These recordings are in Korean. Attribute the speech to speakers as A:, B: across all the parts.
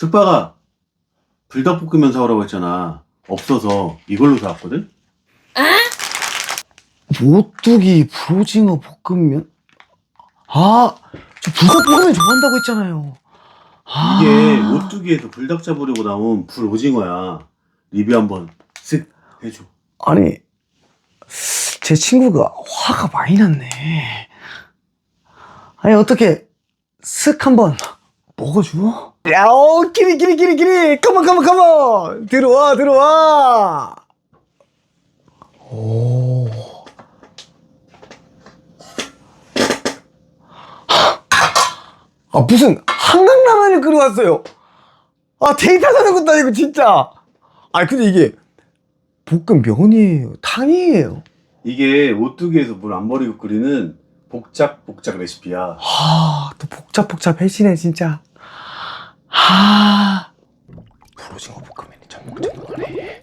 A: 숙박아, 불닭볶음면 사오라고 했잖아. 없어서 이걸로 사왔거든?
B: 오뚜기 불오징어 볶음면? 아, 저 불닭볶음면 좋아한다고 했잖아요. 아,
A: 이게 오뚜기에서 불닭 잡으려고 나온 불오징어야. 리뷰 한번 쓱 해줘.
B: 아니, 제 친구가 화가 많이 났네. 아니, 어떻게, 쓱 한번 먹어줘? 야, 오, 기리, 기리, 기리, 기리! 컴온, 컴온, 컴온! 들어와, 들어와! 오. 아, 무슨 한강라면을 끓여왔어요. 아, 데이트하자는 것도 아니고, 진짜. 아, 근데 이게, 볶음면이에요. 탕이에요.
A: 이게 오뚜기에서 물 안 버리고 끓이는 복잡 복잡 레시피야.
B: 아, 또 복잡복잡 해지네, 진짜. 아. 불오징어 볶음면이 전국전국하네.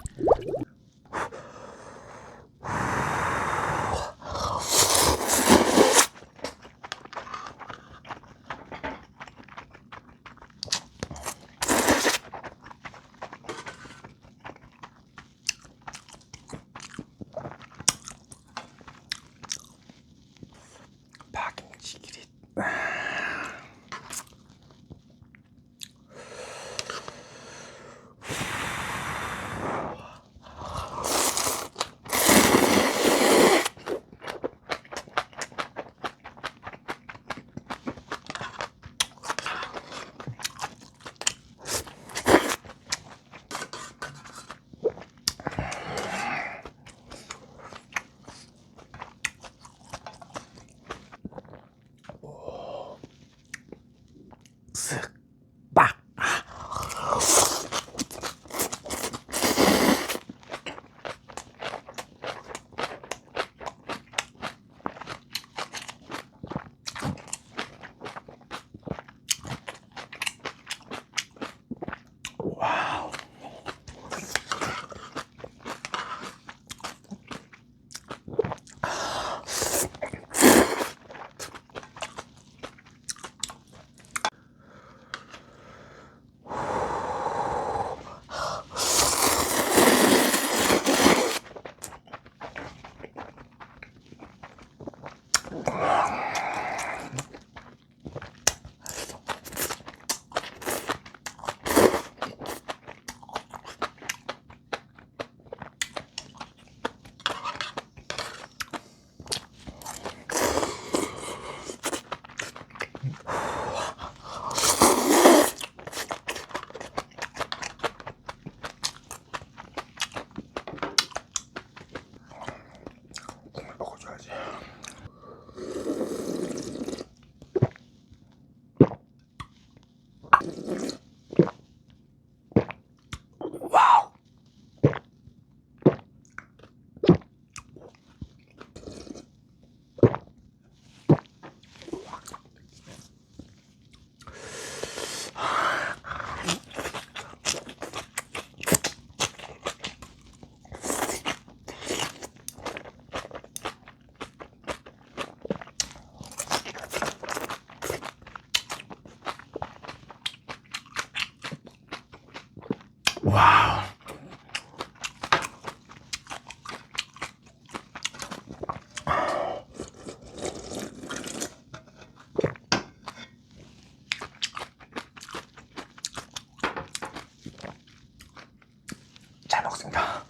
B: 먹습니다.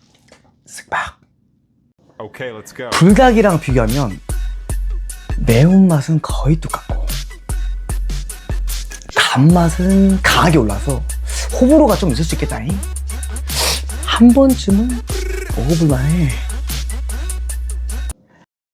B: 쓱박.
C: Okay, let's go.
B: 불닭이랑 비교하면 매운맛은 거의 똑같고 단맛은 강하게 올라서 호불호가 좀 있을 수 있겠다니 한 번쯤은 먹어볼만해